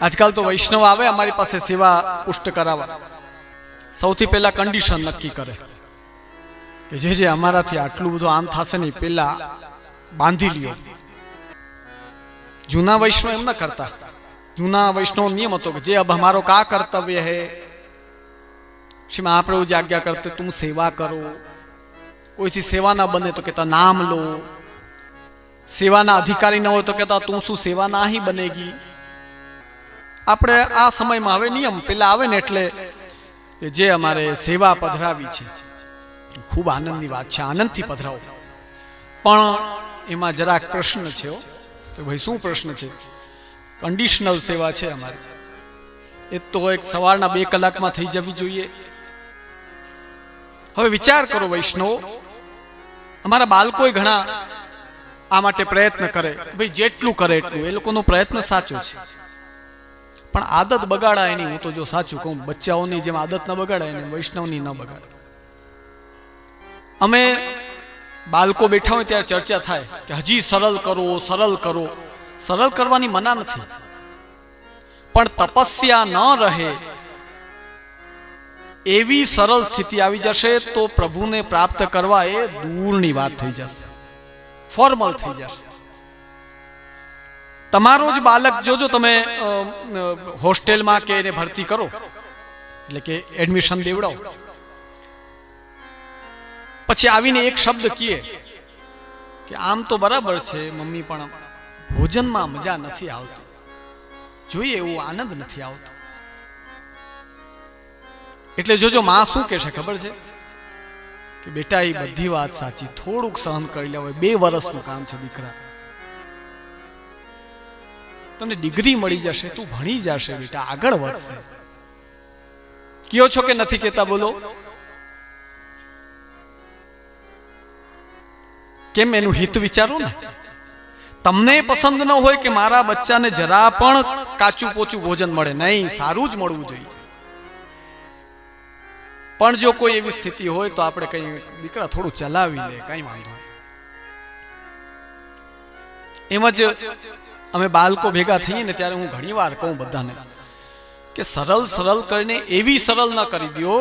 આજકાલ તો વૈષ્ણવ આવે, અમારી પાસે સેવા પુષ્ટ કરાવવા. સૌથી પહેલા કન્ડિશન નક્કી કરે. કે જે જે અમારાથી આટલું બધું આમ થશે નહીં પહેલા બાંધી લ્યો. જૂના વૈષ્ણવ એમ ન કરતા. જૂના વૈષ્ણવ નિયમ હતો કે જે અબ અમારો કા કર્તવ્ય હે? શ્રી મહાપ્રભુ જે આજ્ઞા કરતે, તું સેવા કરો. કોઈથી સેવા ના બને તો કહેતા, નામ લો. સેવાના અધિકારી ન હોય તો કહેતા, તું શું સેવા નાહી બનેગી? આપણે આ સમયમાં હવે નિયમ, પેલા આવે ને એટલે જે અમારે સેવા પધરાવી છે, ખૂબ આનંદની વાત છે, આનંદથી પધરાવો. પણ એમાં જરાક પ્રશ્ન છે તો ભાઈ શું પ્રશ્ન છે? કન્ડિશનલ સેવા છે અમારી. એ તો એક સવારના બે કલાકમાં થઈ જવી જોઈએ. હવે વિચાર કરો વૈષ્ણવ, અમારા બાળકોએ ઘણા આ માટે પ્રયત્ન કરે. ભાઈ જેટલું કરે એટલું. એ લોકોનો પ્રયત્ન સાચો છે. પણ આદત બગાડાય નહીં. હું તો જો સાચું કહું બચ્ચાઓની જેમ આદત ન બગાડાય ને વૈષ્ણવની ન બગાડે અમે બાળકો બેઠા હોય ત્યારે ચર્ચા થાય કે હજી સરળ કરો સરળ કરો. સરળ કરવાની મના નથી. પણ તપસ્યા ન રહે. એવી સરળ સ્થિતિ આવી જશે તો પ્રભુને પ્રાપ્ત કરવા એ દૂરની વાત થઈ જશે. ફોર્મલ થઈ જશે. તમારો જ બાલક જોજો તમે હોસ્ટેલમાં કે એને ભરતી કરો, એટલે કે એડમિશન દેવડાવો. પછી આવીને એક શબ્દ કીએ કે આમ તો બરાબર છે, મમ્મી, પણ ભોજનમાં મજા નથી આવતી. જોઈએ, એવો આનંદ નથી આવતો. એટલે જોજો માં શું કહેશે, ખબર છે? કે બેટા, એ બધી વાત સાચી. થોડુંક સહન કરી લેવાય. બે વર્ષનું કામ છે દીકરા. તમને ડિગ્રી મળી જશે, તું ભણી જશે બેટા, આગળ વધશે. કયો છો કે નથી કેતા બોલો? કેમ એનું હિત વિચારો ને? તમને પસંદ ન હોય કે મારા બચ્ચાને જરા પણ કાચું પોચું ભોજન મળે. નહીં, સારું જ મળવું જોઈએ. પણ જો કોઈ એવી સ્થિતિ હોય તો આપણે કઈ દીકરા થોડું ચલાવી લે, કઈ વાંધો એમ જ અમે બાળકો ભેગા થઈએ ને ત્યારે હું ઘણી વાર કહું બધાને કે સરળ સરળ કરીને એવી સરળ ન કરી દો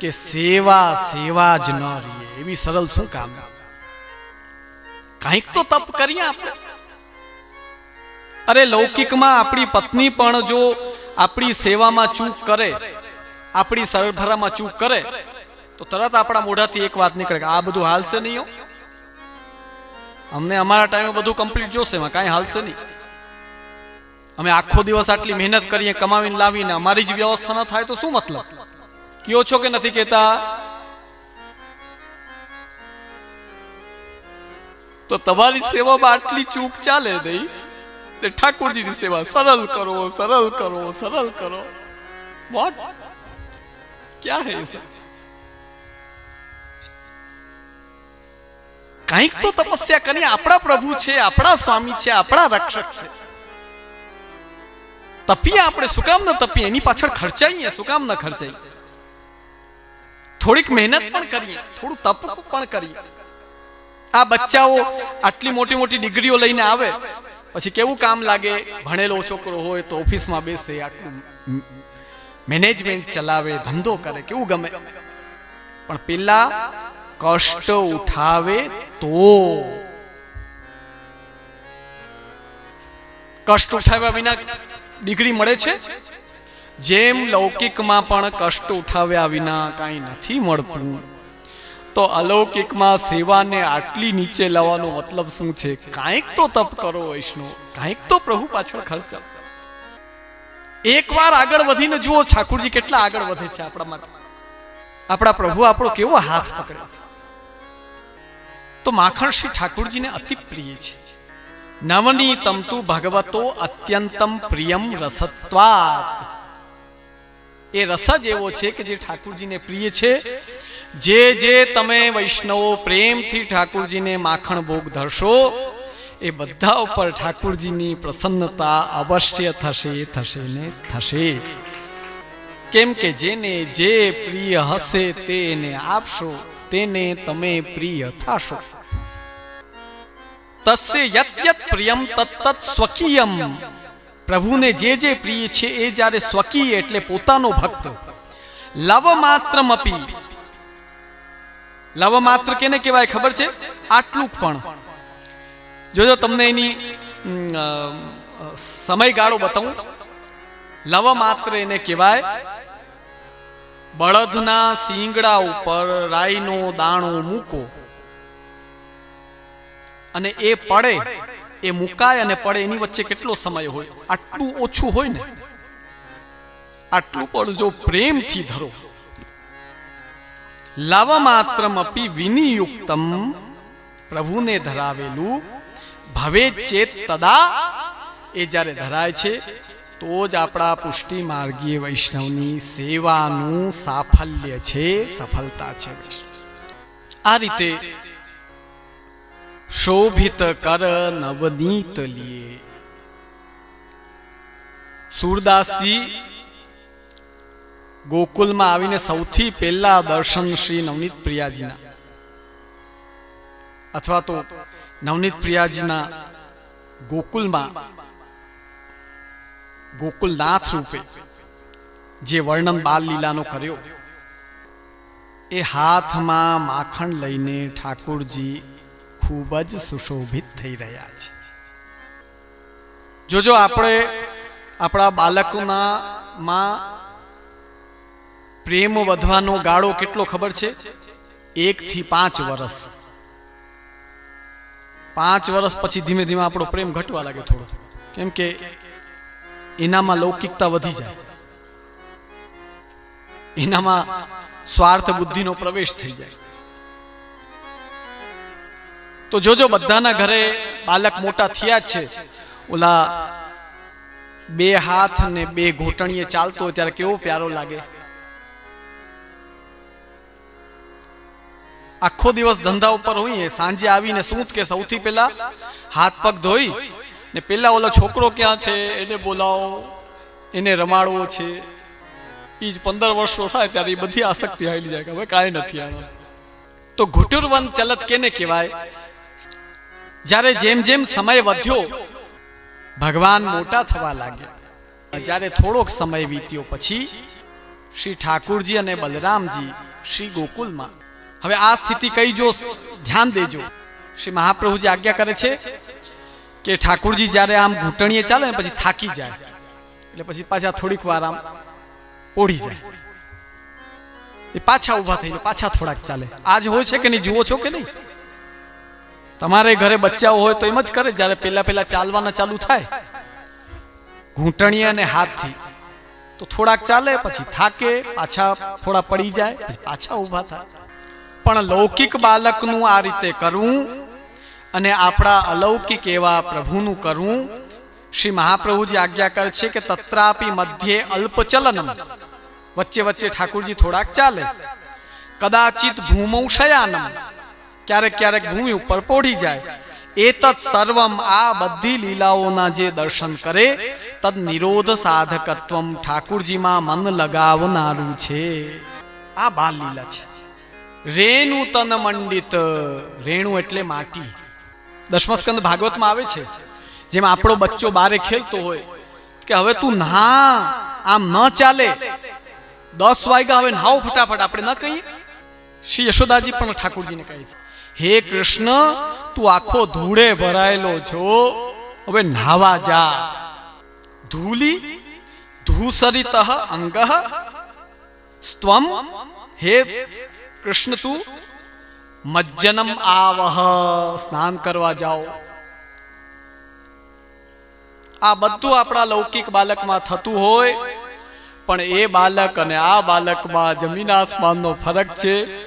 કે સેવા સેવા જ ન રહીએ. એવી સરળ શું કામ? કંઈક તો તપ કરીએ આપણે. અરે લૌકિકમાં આપણી પત્ની પણ જો આપણી સેવામાં ચૂક કરે આપણી સરભરામાં ચૂક કરે તો તરત આપણા મોઢાથી એક વાત નીકળે કે આ બધું હાલશે નહીં અમને અમારા ટાઈમે બધું કમ્પ્લીટ જોશે એમાં કાંઈ હાલશે નહીં. અમે આખો દિવસ આટલી મહેનત કરીએ, કમાવીને લાવીને, અમારી જ વ્યવસ્થા ન થાય તો શું મતલબ? કયો છો કે નથી કહેતા? તો તમારી સેવામાં આટલી ચૂક ચાલે નહીં? તે ઠાકોરજીની સેવા, સરળ કરો સરળ કરો સરળ કરો. વોટ ક્યાં હે કંઈક તો તપસ્યા કરી આપણા પ્રભુ છે, આપણા સ્વામી છે, આપણા રક્ષક છે. તપીએ આપણે, શું કામ તપીએ? એની પાછળ ખર્ચાઈએ, શું કામ ન થોડીક મહેનત પણ કરીએ, થોડું તપ પણ કરીએ. આ બચ્ચાઓ આટલી મોટી મોટી ડિગ્રીઓ લઈને આવે, પછી કેવું કામ લાગે? ભણેલો છોકરો હોય તો ઓફિસમાં બેસે, આટલું મેનેજમેન્ટ ચલાવે, ધંધો કરે, કેવું ગમે? પણ પેલા કષ્ટ ઉઠાવે તો. કષ્ટ ઉઠાવ્યા વિના ડિગ્રી મળે છે? જેમ લૌકિકમાં પણ કષ્ટ ઉઠાવ્યા વિના કાંઈ નથી મળતું, તો અલૌકિકમાં સેવાને આટલી નીચે લાવવાનો મતલબ શું છે? કાંઈક તો તપ કરો વૈષ્ણવ, કાંઈક તો પ્રભુ પાછળ ખર્ચ. એકવાર આગળ વધીને જુઓ, ઠાકુરજી કેટલા આગળ વધે છે આપણા માટે. આપણા પ્રભુ આપણો કેવો હાથ પકડે છે. તો માખણ શ્રી ઠાકુરજીને અતિ પ્રિય છે. નવનીતમ તુ ભગવતો અત્યંતમ પ્રિયમ રસત્વાત એ રસ જ એવો છે કે જે ઠાકુરજીને પ્રિય છે જે જે તમે વૈષ્ણવો પ્રેમથી ઠાકુરજીને માખણ ભોગ ધરશો એ બધા ઉપર ઠાકુરજીની પ્રસન્નતા અવશ્ય થશે થશે ને થશે જ કેમ કે જેને જે પ્રિય હશે તેને આપશો તેને તમે પ્રિય થશો તસ્ય યત પ્રિયમ તત્તત સ્વકીયમ પ્રભુને જે જે પ્રિય છે એ જ્યારે સ્વકીય એટલે પોતાનો ભક્ત લવ માત્ર અપી લવ માત્ર કેને કહેવાય ખબર છે આટલું પણ જોજો તમને એની સમયગાળો બતાવું લવ માત્ર એને કહેવાય બળદના શીંગડા ઉપર રાઈનો દાણો મૂકો અને એ પડે, એ મુકાય અને પડે એની વચ્ચે કેટલો સમય હોય? આટલું ઓછું હોય ને? આટલું પણ જો પ્રેમથી ધરો. લવ માત્રમ અપી વિનિયુક્તમ પ્રભુને ધરાવેલું. ભવે ચેત તદા એ જ્યારે ધરાય છે, તો જ આપણા પુષ્ટિ માર્ગીય વૈષ્ણવની સેવાનું સાફલ્ય છે, સફળતા છે. આ રીતે શોભિત કર નવનીત લીએ. સુરદાસજી ગોકુલમાં આવીને સૌથી પહેલા દર્શન શ્રી નવનીત પ્રિયાજીના. અથવા તો નવનીત પ્રિયાજીના ગોકુલમાં ગોકુલનાથ રૂપે જે વર્ણન બાલ લીલાનો કર્યો, એ હાથમાં માખણ લઈને ઠાકુરજી ખૂબ જ સુશોભિત થઈ રહ્યા છે. જોજો આપણે આપણા બાળકના માં પ્રેમ વધવાનો ગાળો કેટલો ખબર છે? એક થી પાંચ વર્ષ પાંચ વર્ષ પછી ધીમે ધીમે આપણો પ્રેમ ઘટવા લાગે થોડો. કેમ કે એનામાં લૌકિકતા વધી જાય. એનામાં સ્વાર્થ બુદ્ધિનો પ્રવેશ થઈ જાય. તો જોજો બધાના ઘરે બાલક મોટા થયા જ છે. ઓલા બે હાથ ને બે ઘૂંટણીએ ચાલતો હોય ત્યારે કેવો પ્યારો લાગે. આખો દિવસ ધંધા ઉપર હોઈએ, સાંજે આવીને શું કે સૌથી પહેલા હાથ પગ ધોઈ ને પેલા ઓલો છોકરો ક્યાં છે, એને બોલાવો, એને રમાડવો છે. એ જ પંદર વર્ષો થાય ત્યારે એ બધી આસક્તિ આવી જાય કે હવે કાંઈ નથી આમાં. તો ઘૂંટુરવંત ચલત કેને કહેવાય? જ્યારે જેમ જેમ સમય વધ્યો, ભગવાન મોટા થવા લાગ્યા. જ્યારે થોડોક સમય વીત્યો પછી, શ્રી ઠાકુરજી અને બલરામજી શ્રી ગોકુલમાં. હવે આ સ્થિતિ કઈ જો ધ્યાન દેજો. શ્રી મહાપ્રભુજી આજ્ઞા કરે છે કે ઠાકુરજી જ્યારે આમ ઘૂંટણીએ ચાલે ને પછી થાકી જાય. એટલે પછી પાછા થોડીક વાર આમ ઓઢી જાય. એ પાછા ઊભા થઈને પાછા થોડાક ચાલે. આજ હોય છે કે નહીં? જુઓ છો કે નહીં? તમારે ઘરે બચ્ચાઓ હોય તો એમ જ કરે જ્યારે પહેલાં પહેલાં ચાલવાના ચાલુ થાય. ઘૂંટણી અને હાથથી. તો થોડાક ચાલે, પછી થાકે, પાછા થોડા પડી જાય, પાછા ઊભા થાય. પણ લૌકિક બાલકનું આ રીતે કરવું અને આપણા અલૌકિક એવા પ્રભુનું કરવું શ્રી મહાપ્રભુજી આજ્ઞા કરે છે કે તત્રાપી મધ્યે અલ્પચલનમ. વચ્ચે વચ્ચે ઠાકુરજી થોડાક ચાલે. કદાચિત ભૂમૌ શયાનમ. ક્યારેક ક્યારેક ભૂમિ ઉપર પોઢી જાય. એતત સર્વમ આ બધી લીલાઓના જે દર્શન કરે, તદ નિરોધ સાધકત્વમ ઠાકુરજીમાં મન લગાવનારું છે. આ બાલ લીલા છે. રેણુ તન મંડિત, રેણુ એટલે માટી. દશમસ્કંદ ભાગવતમાં આવે છે, જેમ આપણો બચ્ચો બારે ખેલતો હોય, કે હવે તું ના આમ ન ચાલે. દસ વાગ્યા હવે નાવ ફટાફટ, આપણે ન કહીએ. શ્રી યશોદાજી પણ ઠાકુરજીને કહે છે. હે કૃષ્ણ, તું આખો ધૂળે ભરાયેલો છો. હવે નાવા જા. ધૂલી ધૂસરિત અંગ. સ્ત્વમ હે કૃષ્ણ તું, મજ્જનમ આવહ સ્નાન કરવા જાઓ. આ બધું આપણા લૌકિક બાલકમાં થતું હોય, પણ એ બાલક અને આ બાલકમાં જમીન આસમાનનો ફરક છે.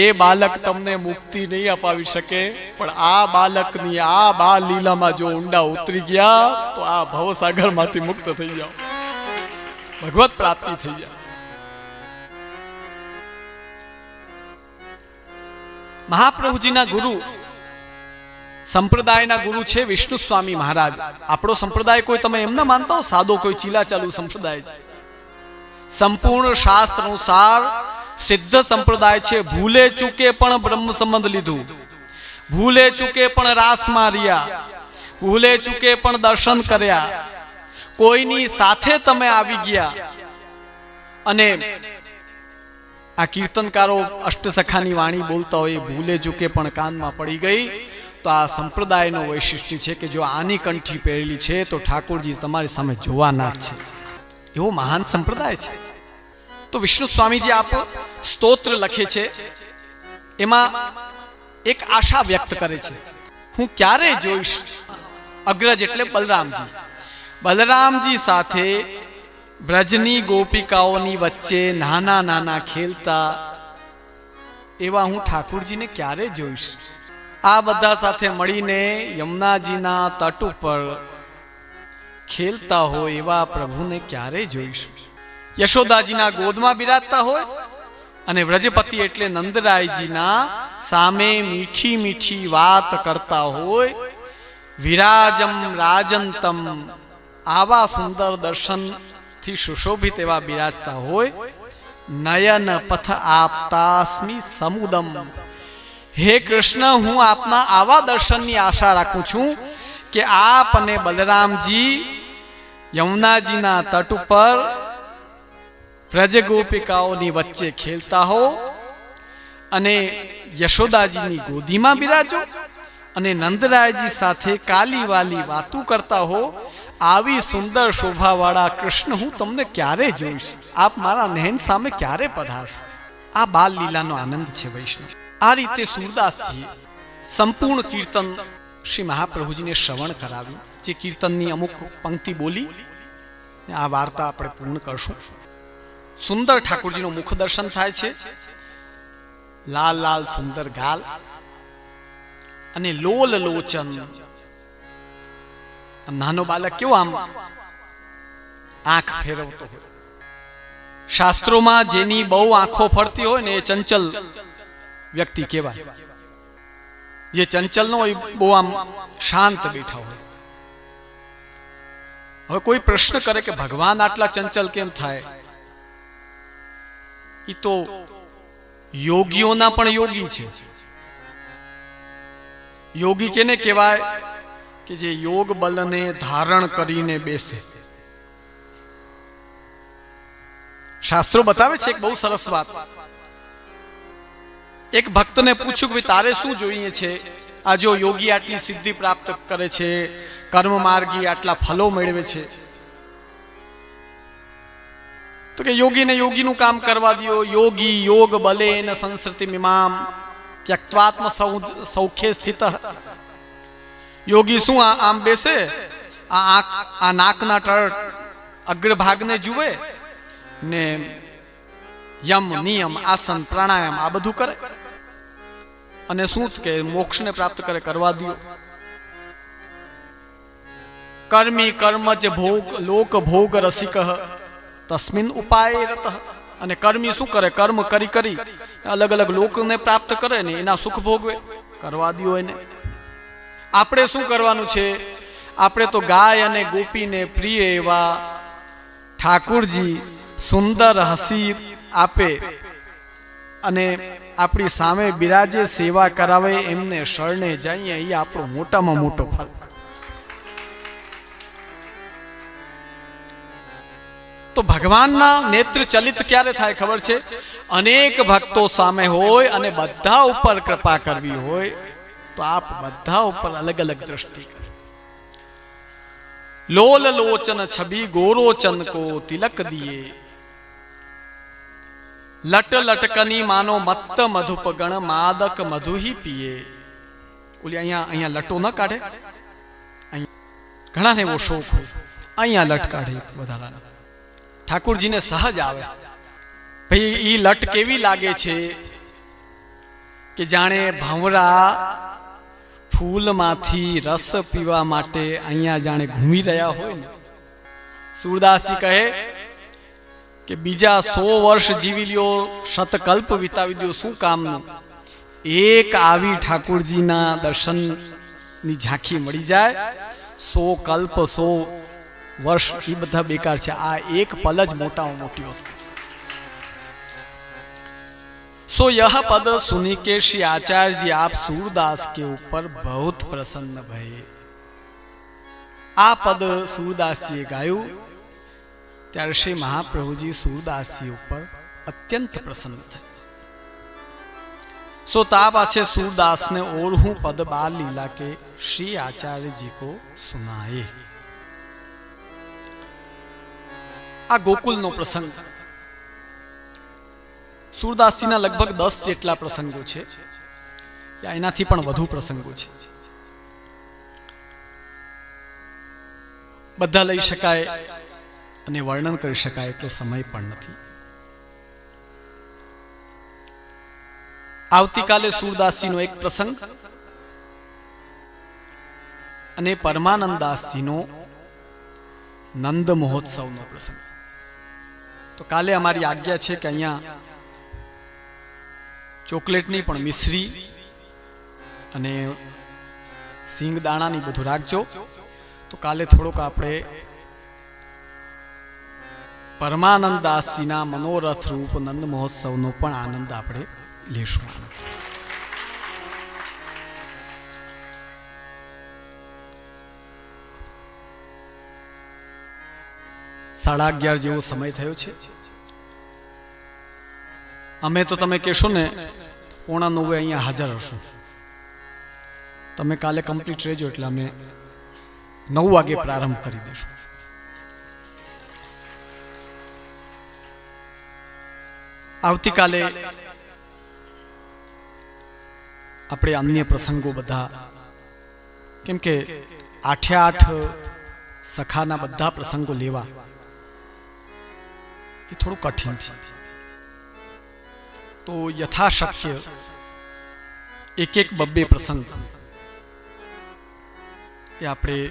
એ બાલક તમને મુક્તિ નહીં અપાવી શકે, પણ આ બાલકની આ બાલ લીલામાં જો ઊંડા ઉતરી ગયા, તો આ ભવસાગરમાંથી મુક્ત થઈ જાઓ. ભગવત પ્રાપ્તિ થઈ જાય મહાપ્રભુજીના ગુરુ, સંપ્રદાયના ગુરુ છે વિષ્ણુ સ્વામી મહારાજ. આપણો સંપ્રદાય કોઈ તમે એમ ના માનતા હો, સાદો કોઈ ચીલા ચાલુ સંપ્રદાય સંપૂર્ણ શાસ્ત્ર અનુસાર સિદ્ધ સંપ્રદાય છે, ભૂલે ચૂકે પણ બ્રહ્મ સંબંધ લીધું. ભૂલે ચૂકે પણ રાસ માર્યા. ભૂલે ચૂકે પણ દર્શન કર્યા. કોઈની સાથે તમે આવી ગયા. અને આ કીર્તનકારો અષ્ટસખાની વાણી બોલતા હોય, ભૂલે ચૂકે પણ કાનમાં પડી ગઈ. તો આ સંપ્રદાયનો વૈશિષ્ટ્ય છે કે જો આની કંઠી પહેરેલી છે, તો ઠાકોરજી તમારી સામે જોવાના છે. એવો મહાન સંપ્રદાય છે. તો વિષ્ણુ સ્વામીજી આપ સ્તોત્ર લખે છે. એમાં એક આશા વ્યક્ત કરે છે. હું ક્યારે જોઈશ અગ્રજ એટલે બલરામજી. બલરામજી સાથે બ્રજની ગોપિકાઓની વચ્ચે નાના નાના ખેલતા એવા હું ઠાકુરજીને ક્યારે જોઈશ? આ બધા સાથે મળીને યમુનાજીના તટ ઉપર ખેલતા હોય એવા પ્રભુને ક્યારે જોઈશ? યશોદાજીના ગોદમાં બિરાજતા હોય અને વ્રજપતિ એટલે નંદરાયજીના સામે મીઠી મીઠી વાત કરતા હોય, વિરાજમ રાજંતમ, આવા સુંદર દર્શનથી સુશોભિત એવા બિરાજતા હોય, નયન પથ આપતાસ્મી સમુદમ. હે કૃષ્ણ, હું આપના આવા દર્શનની આશા રાખું છું કે આપ અને બલરામજી યમુનાજીના તટ ઉપર વ્રજ ગોપિકાઓની વચ્ચે ખેલતા હો અને યશોદાજીની ગોદીમાં બિરાજો અને નંદરાયજી સાથે કાલી વાલી વાતું કરતા હો, આવી સુંદર શોભાવાળા કૃષ્ણ હું તમને ક્યારે જોઈશ? આપ મારા નહેન સામે ક્યારે પધારશો આ બાલ લીલાનો આનંદ છે વૈષ્ણવ. આ રીતે સુરદાસજી સંપૂર્ણ કીર્તન શ્રી મહાપ્રભુજીને શ્રવણ કરાવ્યું. જે કીર્તનની અમુક પંક્તિ બોલી, આ વાર્તા આપણે પૂર્ણ કરશું. સુંદર ઠાકોરજીનું મુખ દર્શન થાય છે. લાલ લાલ સુંદર ગાલ અને લોલ લોચન. નાનો બાલક કેવો આમ આંખ ફેરવતો હોય. શાસ્ત્રોમાં જેની બહુ આંખો ફરતી હોય ને એ ચંચલ વ્યક્તિ કહેવાય. જે ચંચલ ન હોય બહુ આમ શાંત બેઠા હોય. હવે કોઈ પ્રશ્ન કરે કે ભગવાન આટલા ચંચલ કેમ થાય? એ તો યોગીઓના પણ યોગી છે. યોગી કેને કહેવાય કે જે યોગ બલને ધારણ કરીને બેસે. શાસ્ત્રો બતાવે છે એક બહુ સરસ વાત. એક ભક્તને પૂછ્યું કે તારે શું જોઈએ છે? આ જો યોગી આટલી સિદ્ધિ પ્રાપ્ત કરે છે કર્મ માર્ગી આટલા ફલો મેળવે છે તો કે યોગીને યોગીનું કામ કરવા દો યોગી યોગ બલે ન સંસ્કૃતિ મિમામ. ત્યક્વાત્મ સૌખ્ય સ્થિત. યોગી શું આમ બેસે? આ આંખ, આ નાકના તળ અગ્રભાગને જુએ ને યમ, નિયમ, આસન, પ્રાણાયામ આ બધું કરે. અને શું કે મોક્ષને પ્રાપ્ત કરે કરવા દો કર્મી કર્મ જ ભોગ, લોક ભોગ રસિક. તસ્મિન ઉપાય રત અને કર્મી શું કરે? કર્મ કરી કરી અલગ અલગ લોકને પ્રાપ્ત કરે ને એના સુખ ભોગવે। કરવા દો એને। આપણે શું કરવાનું છે? આપણે તો ગાય અને ગોપીને પ્રિય એવા ઠાકુરજી સુંદર હસી આપે। અને આપણી સામે બિરાજે સેવા કરાવે એમને શરણે જઈએ એ આપણો મોટામાં મોટો ફલ તો ભગવાનના નેત્ર ચલિત ક્યારે થાય ખબર છે? અનેક ભક્તો સામે હોય અને બધા ઉપર કૃપા કરવી હોય, તો આપ બધા ઉપર અલગ અલગ દ્રષ્ટિ કરે. લોલ લોચન છબી ગોરોચન કો તિલક દિયે. લટ લટકની માનો મત્ત મધુપ ગણ માદક મધુ હી પીએ ઓલી અહીંયા અહીંયા લટો ન કાઢે? ઘણા ને એવો શોખ હોય. અહીંયા લટ કાઢે વધારાનો. ઠાકુરજીને સહજ આવે. ભાઈ એ લટ કેવી લાગે છે કે જાણે ભાવરા ફૂલમાંથી રસ પીવા માટે અહીંયા જાણે ઘૂમી રહ્યા હોય ને? સુરદાસજી કહે કે બીજા સો વર્ષ જીવી લ્યો શતકલ્પ વિતાવી દો શું કામનું? એક આવી ઠાકુરજીના દર્શનની ઝાંખી મળી જાય. સો કલ્પ, સો વર્ષ એ બધા બેકાર છે આ એક પલ જ મોટામાં મોટી વસ્તુ છે सो यह पद सुनी के श्री आचार्य जी आप सूरदास के ऊपर बहुत प्रसन्न भये આ પદ સુરદાસજીએ ગાયું ત્યારે શ્રી મહાપ્રભુજી સુરદાસજી ઉપર અત્યંત પ્રસન્ન થયા સો તાપ છે सूरदास ने और हूं पद बाल लीला के श्री आचार्य जी को सुनाए આ ગોકુલનો પ્રસંગ. સુરદાસજીના લગભગ દસ જેટલા પ્રસંગો છે. એનાથી પણ વધુ પ્રસંગો છે. બધા લઈ શકાય અને વર્ણન કરી શકાય એટલો સમય પણ નથી. આવતીકાલે સુરદાસજીનો એક પ્રસંગ અને પરમાનંદાસજીનો નંદ મહોત્સવનો પ્રસંગ. તો કાલે અમારી આજ્ઞા છે કે અહીંયા ચોકલેટની પણ મિશ્રી અને સિંગ દાણાની બધું રાખજો. તો કાલે થોડોક આપણે પરમાનંદ દાસજીના મનોરથ રૂપ નંદ મહોત્સવનો પણ આનંદ આપણે લેશું. સાડા અગિયાર જેવો સમય થયો છે. અમે તો તમે કહેશો ને, પોણા નવે અહીંયા હાજર હશું. તમે કાલે કમ્પ્લીટ રહેજો એટલે અમે નવ વાગે પ્રારંભ કરી દઈશું. આવતીકાલે આપણે અન્ય પ્રસંગો બધા, કેમ કે આઠે આઠ સખાના બધા પ્રસંગો લેવા. એ થોડું કઠિન છે. તો યથાશક્ય એક એક બબ્બે પ્રસંગ એ આપણે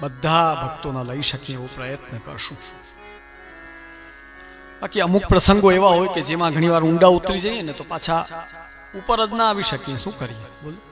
બધા ભક્તોના લઈ શકીએ એવો પ્રયત્ન કરશું. બાકી અમુક પ્રસંગો એવા હોય કે જેમાં ઘણીવાર ઊંડા ઉતરી જઈએ ને તો પાછા ઉપર જ ના આવી શકીએ. શું કરીએ? બોલો.